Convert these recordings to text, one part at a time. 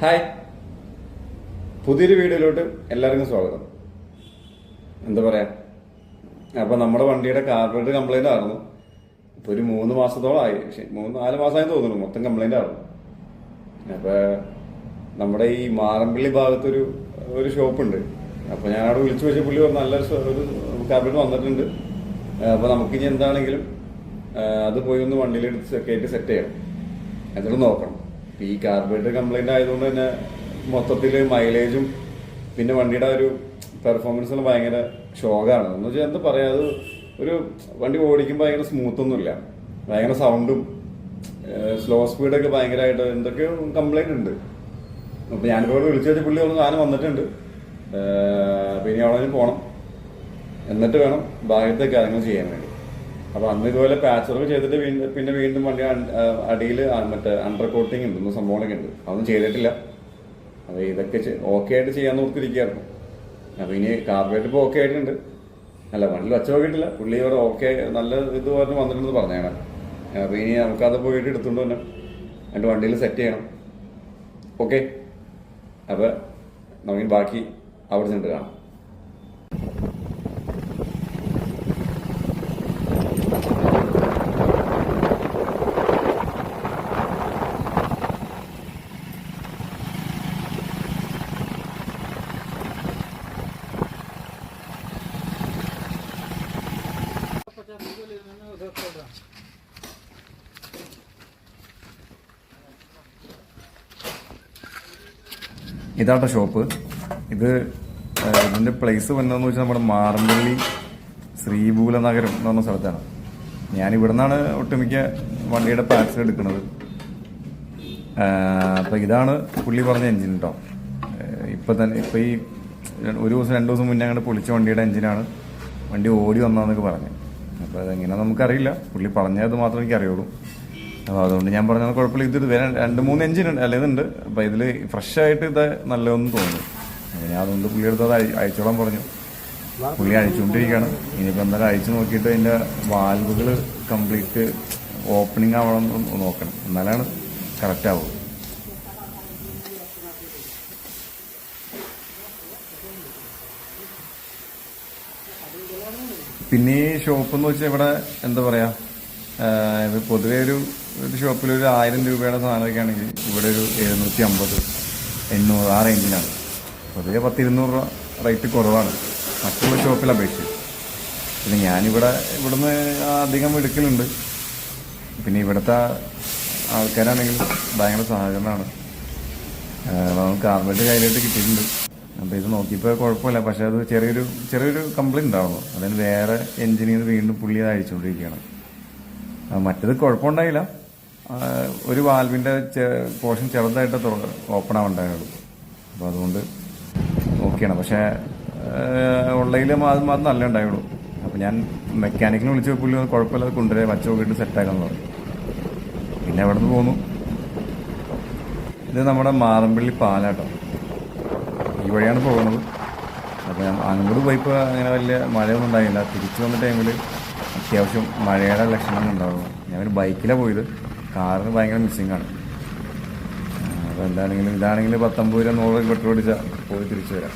Hi. പുതിയൊരു വീഡിയോയിലോട്ട് എല്ലാവർക്കും സ്വാഗതം. എന്താ പറയാ? അപ്പൊ നമ്മുടെ വണ്ടിയുടെ കാർബറേറ്റർ കംപ്ലൈന്റ് ആയിരുന്നു. ഇപ്പൊ ഒരു മൂന്ന് മാസത്തോളമായി പക്ഷെ മൂന്ന് നാല് മാസമായി തോന്നുന്നു. മൊത്തം കംപ്ലൈന്റ് ആയിരുന്നു അപ്പൊ നമ്മുടെ ഈ മാറമ്പള്ളി ഭാഗത്തൊരു ഒരു ഷോപ്പുണ്ട് അപ്പൊ ഞാൻ വിളിച്ചു വെച്ച പുള്ളി നല്ലൊരു കാർബറേറ്റർ വന്നിട്ടുണ്ട്. അപ്പൊ നമുക്ക് ഇനി എന്താണെങ്കിലും അത് പോയി ഒന്ന് വണ്ടിയിൽ കയറ്റി സെറ്റ് ചെയ്യണം. എന്നിട്ട് നോക്കണം. ഈ കാർബറേറ്റർ കംപ്ലൈന്റ് ആയതുകൊണ്ട് തന്നെ മൊത്തത്തിൽ മൈലേജും പിന്നെ വണ്ടിയുടെ ഒരു പെർഫോമൻസും ഭയങ്കര ഷോക്കാണ് എന്ന് വെച്ചാൽ എന്താ പറയാ അത് ഒരു വണ്ടി ഓടിക്കുമ്പോൾ ഭയങ്കര സ്മൂത്തൊന്നുമില്ല ഭയങ്കര സൗണ്ടും സ്ലോ സ്പീഡൊക്കെ ഭയങ്കരമായിട്ട് എന്തൊക്കെയോ കംപ്ലൈന്റ് ഉണ്ട്. അപ്പോൾ ഞാനിപ്പോ ഇവിടെ വിളിച്ചു വെച്ച പുള്ളി ഒന്ന് സാധനം വന്നിട്ടുണ്ട്. പിന്നെ അവിടെ പോകണം എന്നിട്ട് വേണം ഭാഗത്തെ കാര്യങ്ങൾ ചെയ്യാൻ വേണ്ടി. അപ്പൊ അന്ന് ഇതുപോലെ പാച്ച് വർക്ക് ചെയ്തിട്ട് വീണ്ടും പിന്നെ വീണ്ടും വണ്ടി അടിയിൽ മറ്റേ അണ്ടർ കോട്ടിങ് ഉണ്ട് സംഭവങ്ങളൊക്കെ ഉണ്ട്. അതൊന്നും ചെയ്തിട്ടില്ല. അത് ഇതൊക്കെ ഓക്കെ ആയിട്ട് ചെയ്യാൻ നോക്കിയിരിക്കുകയായിരുന്നു അപ്പൊ ഇനി കാർബേറ്റ് ഇപ്പൊ ഓക്കെ ആയിട്ടുണ്ട്. അല്ല വണ്ടി വച്ച നോക്കിയിട്ടില്ല. പുള്ളി ഇവിടെ ഓക്കെ നല്ല ഇത് പറഞ്ഞ് വന്നിട്ടുണ്ടെന്ന് പറഞ്ഞാണ് അപ്പൊ ഇനി നമുക്കത് പോയിട്ട് എടുത്തുകൊണ്ട് തന്നെ എന്റെ വണ്ടിയിൽ സെറ്റ് ചെയ്യണം. ഓക്കെ അപ്പൊ നമുക്ക് ബാക്കി അവിടെ ചെന്നിട്ട് കാണാം ഇതാട്ടോ ഷോപ്പ് ഇത് ഇതിന്റെ പ്ലേസ് വന്നതെന്ന് വെച്ചാൽ നമ്മുടെ മാറമ്പള്ളി ശ്രീഭൂല നഗരം എന്ന് പറഞ്ഞ സ്ഥലത്താണ്. ഞാൻ ഇവിടെ നിന്നാണ് ഒട്ടുമിക്ക വണ്ടിയുടെ പാർട്സ് എടുക്കുന്നത്. അപ്പൊ ഇതാണ് പുള്ളി പറഞ്ഞ എഞ്ചിൻ കേട്ടോ ഇപ്പൊ തന്നെ ഇപ്പൊ ഈ ഒരു ദിവസം രണ്ടു ദിവസം മുന്നേ അങ്ങോട്ട് പൊളിച്ച വണ്ടിയുടെ എഞ്ചിനാണ് വണ്ടി ഓടി വന്നതെന്നൊക്കെ പറഞ്ഞു. അപ്പൊ അതെങ്ങനെ നമുക്കറിയില്ല. പുള്ളി പറഞ്ഞത് മാത്രമേ എനിക്ക് അറിയുള്ളൂ അപ്പൊ അതുകൊണ്ട് ഞാൻ പറഞ്ഞത് കുഴപ്പമില്ല. ഇത് വേറെ രണ്ട് മൂന്ന് എഞ്ചിൻ ഉണ്ട്. അല്ല ഇതുണ്ട്. അപ്പോൾ ഇതിൽ ഫ്രഷ് ആയിട്ട് ഇത് നല്ലതെന്ന് തോന്നുന്നു. അങ്ങനെ അതുകൊണ്ട് പുള്ളി എടുത്ത് അത് അയച്ചോളാൻ പറഞ്ഞു. പുള്ളി അയച്ചുകൊണ്ടിരിക്കുകയാണ് ഇനിയിപ്പോൾ എന്തായാലും അയച്ചു നോക്കിയിട്ട് അതിന്റെ വാൽവുകൾ കംപ്ലീറ്റ് ഓപ്പണിംഗ് ആവണം നോക്കണം. എന്നാലാണ് കറക്റ്റ് ആവുക. പിന്നെ ഈ ഷോപ്പ് എന്ന് വെച്ചാൽ ഇവിടെ എന്താ പറയുക പൊതുവെ ഒരു ഒരു ഷോപ്പിൽ ഒരു ആയിരം രൂപയുടെ സാധനമൊക്കെ ആണെങ്കിൽ ഇവിടെ ഒരു എഴുന്നൂറ്റി അമ്പത് എണ്ണൂറ് ആ റേഞ്ചിനാണ് പൊതുവെ പത്തിരുന്നൂറ് രൂപ റേറ്റ് കുറവാണ്. മറ്റുള്ള ഷോപ്പിൽ അപേക്ഷിച്ച്. പിന്നെ ഞാനിവിടെ ഇവിടുന്ന് അധികം എടുക്കലുണ്ട്. പിന്നെ ഇവിടുത്തെ ആൾക്കാരാണെങ്കിൽ ഭയങ്കര സഹകരണമാണ്. നമുക്ക് കാർബറ്റ് കയ്യിലായിട്ട് കിട്ടിയിട്ടുണ്ട്. അപ്പോൾ ഇത് നോക്കിയപ്പോൾ കുഴപ്പമില്ല. പക്ഷേ അത് ചെറിയൊരു ചെറിയൊരു കംപ്ലയിന്റ് ഉണ്ടാവുന്നു. അതിന് വേറെ എൻജിനീയർ വീണ്ടും പുള്ളി അത് അഴിച്ചുകൊണ്ടിരിക്കുകയാണ്. മറ്റത് കുഴപ്പമുണ്ടായില്ല. ഒരു വാൽവിന്റെ പോർഷൻ ചെറുതായിട്ട് തുറന്ന് ഓപ്പൺ ആവണ്ടായുള്ളൂ. അപ്പോൾ അതുകൊണ്ട് ഓക്കെയാണ് പക്ഷേ ഉള്ളതിൽ അത് അത് നല്ല ഉണ്ടായുള്ളൂ. അപ്പോൾ ഞാൻ മെക്കാനിക്കിനെ വിളിച്ചു പുള്ളി കുഴപ്പമില്ല അത് കൊണ്ടുവരാൻ വച്ച് നോക്കിയിട്ട് സെറ്റാക്കാന്ന് പറഞ്ഞു. പിന്നെ അവിടെ നിന്ന് പോന്നു. ഇത് നമ്മുടെ മാറമ്പള്ളി പാലാട്ടോ. ഈ വഴിയാണ് പോകുന്നത്. അപ്പോൾ ഞാൻ അങ്ങോട്ട് പോയപ്പോൾ അങ്ങനെ വലിയ മഴയൊന്നും ഉണ്ടായില്ല. തിരിച്ചു വന്ന ടൈമിൽ അത്യാവശ്യം മഴയുടെ ലക്ഷണം ഉണ്ടാവും ഞാൻ ബൈക്കിലാണ് പോയത്. കാറിന് ഭയങ്കര മിസ്സിംഗ് ആണ്. അപ്പോൾ എന്താണെങ്കിലും ഇതാണെങ്കിൽ പത്തൊമ്പത് രൂപ നൂറ് രൂപ പെട്രോൾ അടിച്ചാൽ പോയി തിരിച്ചു വരാം.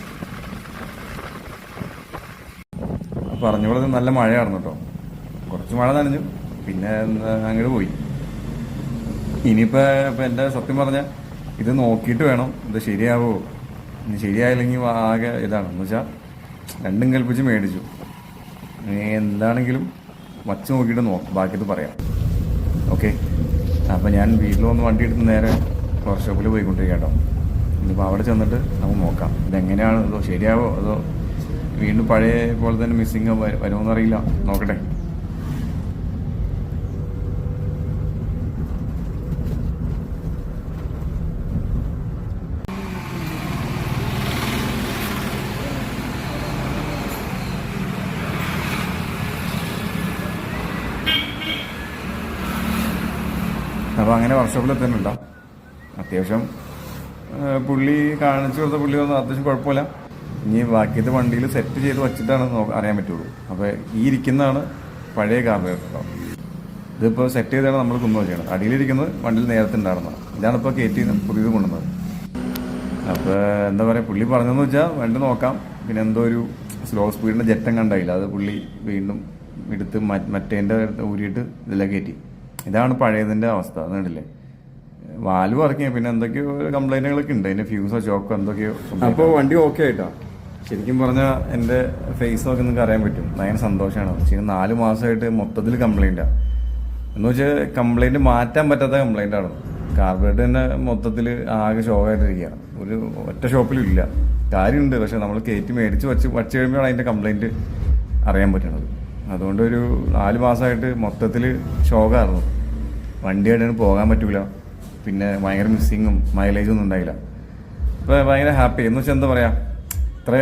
പറഞ്ഞോളത് നല്ല മഴയായിരുന്നു കേട്ടോ കുറച്ച് മഴ നനഞ്ഞു. പിന്നെ അങ്ങോട്ട് പോയി. ഇനിയിപ്പോ ഇപ്പൊ എന്റെ സത്യം പറഞ്ഞ ഇത് നോക്കിയിട്ട് വേണം ഇത് ശരിയാവോ? ഇനി ശരിയായില്ലെങ്കിൽ ആകെ ഇതാണ്. എന്ന് വെച്ചാൽ രണ്ടും കൽപ്പിച്ച് മേടിച്ചു. എന്താണെങ്കിലും വച്ച് നോക്കിയിട്ട് നോക്കാം ബാക്കിയത് പറയാം. ഓക്കെ? അപ്പം ഞാൻ വീട്ടിൽ വന്ന് വണ്ടി എടുത്ത് നേരെ വർക്ക്ഷോപ്പിൽ പോയിക്കൊണ്ടിരിക്കാം കേട്ടോ ഇനിയിപ്പോൾ അവിടെ ചെന്നിട്ട് നമുക്ക് നോക്കാം. ഇതെങ്ങനെയാണ്? അതോ ശരിയാവോ? അതോ വീണ്ടും പഴയ പോലെ തന്നെ മിസ്സിങ് വരുമോന്നറിയില്ല നോക്കട്ടെ. അപ്പോൾ അങ്ങനെ വർക്ക്ഷോപ്പിൽ എത്തുന്നുണ്ടോ അത്യാവശ്യം പുള്ളി കാണിച്ചു കൊടുത്ത പുള്ളി ഒന്നും അത്യാവശ്യം കുഴപ്പമില്ല. ഇനി ബാക്കിയത്തെ വണ്ടിയിൽ സെറ്റ് ചെയ്ത് വെച്ചിട്ടാണ് അറിയാൻ പറ്റുള്ളൂ. അപ്പോൾ ഈ ഇരിക്കുന്നതാണ് പഴയ കാർബറേറ്റർ ഇതിപ്പോൾ സെറ്റ് ചെയ്താണ് നമ്മൾ കുന്നു ചെയ്യണം അടിയിലിരിക്കുന്നത് വണ്ടിയിൽ നേരത്തെ ഉണ്ടായിരുന്നതാണ്. ഇതാണ് ഇപ്പോൾ കയറ്റി പുതിയത് കൊണ്ടുവന്നത്. അപ്പോൾ എന്താ പറയുക പുള്ളി പറഞ്ഞതെന്ന് വെച്ചാൽ വണ്ടി നോക്കാം. പിന്നെ എന്തോ ഒരു സ്ലോ സ്പീഡിന്റെ ജെറ്റം കണ്ടായില്ല അത് പുള്ളി വീണ്ടും എടുത്ത് മറ്റേന്റെ ഊരിയിട്ട് ഇതിലേക്ക് കയറ്റി. ഇതാണ് പഴയതിന്റെ അവസ്ഥ അത് കണ്ടില്ലേ വാൽവ് പിന്നെ എന്തൊക്കെയോ കംപ്ലൈന്റുകളൊക്കെ ഉണ്ട്. അതിന്റെ ഫ്യൂസോ ചോക്കോ എന്തൊക്കെയോ അപ്പോൾ വണ്ടി ഓക്കെ ആയിട്ടാ? ശരിക്കും പറഞ്ഞാൽ എന്റെ ഫേസ് ഒക്കെ നിങ്ങൾക്ക് അറിയാൻ പറ്റും. ഭയങ്കര സന്തോഷമാണ് ശരി നാല് മാസമായിട്ട് മൊത്തത്തിൽ കംപ്ലൈന്റാണ് എന്ന് വെച്ചാൽ കംപ്ലൈന്റ് മാറ്റാൻ പറ്റാത്ത കംപ്ലൈന്റാണ് കാർബറേറ്റർ തന്നെ മൊത്തത്തിൽ ആകെ ഷോക്കായിട്ടിരിക്കുകയാണ് ഒരു ഒറ്റ ഷോപ്പിലും ഇല്ല കാര്യമുണ്ട് പക്ഷെ നമ്മൾ കയറ്റി മേടിച്ച് വച്ച് വച്ച് കഴിയുമ്പോഴാണ് അതിന്റെ കംപ്ലൈന്റ് അറിയാൻ പറ്റണത്. അതുകൊണ്ട് ഒരു നാല് മാസമായിട്ട് മൊത്തത്തിൽ ഷോക്കായിരുന്നു വണ്ടിയായിട്ട് പോകാൻ പറ്റൂല. പിന്നെ ഭയങ്കര മിസ്സിങ്ങും മൈലേജും ഒന്നും ഉണ്ടായില്ല. അപ്പോൾ ഭയങ്കര ഹാപ്പി എന്ന് വെച്ചാൽ എന്താ പറയുക ഇത്ര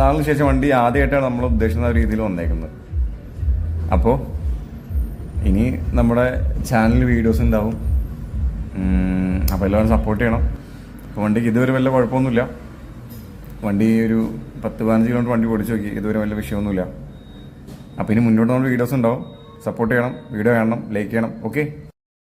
നാളിന് ശേഷം വണ്ടി ആദ്യമായിട്ടാണ് നമ്മൾ ഉദ്ദേശിക്കുന്ന രീതിയിൽ വന്നേക്കുന്നത്. അപ്പോൾ ഇനി നമ്മുടെ ചാനൽ വീഡിയോസ് ഉണ്ടാവും. അപ്പോൾ എല്ലാവരും സപ്പോർട്ട് ചെയ്യണം. വണ്ടിക്ക് ഇതുവരെ വല്ല കുഴപ്പമൊന്നുമില്ല. വണ്ടി ഒരു പത്ത് പതിനഞ്ച് കിലോമീറ്റർ വണ്ടി ഓടിച്ച് നോക്കി. ഇതുവരെ വല്ല വിഷയമൊന്നുമില്ല. അപ്പോൾ ഇനി മുന്നോട്ട് നമ്മൾ വീഡിയോസ് ഉണ്ടാവും. സപ്പോർട്ട് ചെയ്യണം വീഡിയോ കാണണം ലൈക്ക് ചെയ്യണം ഓക്കെ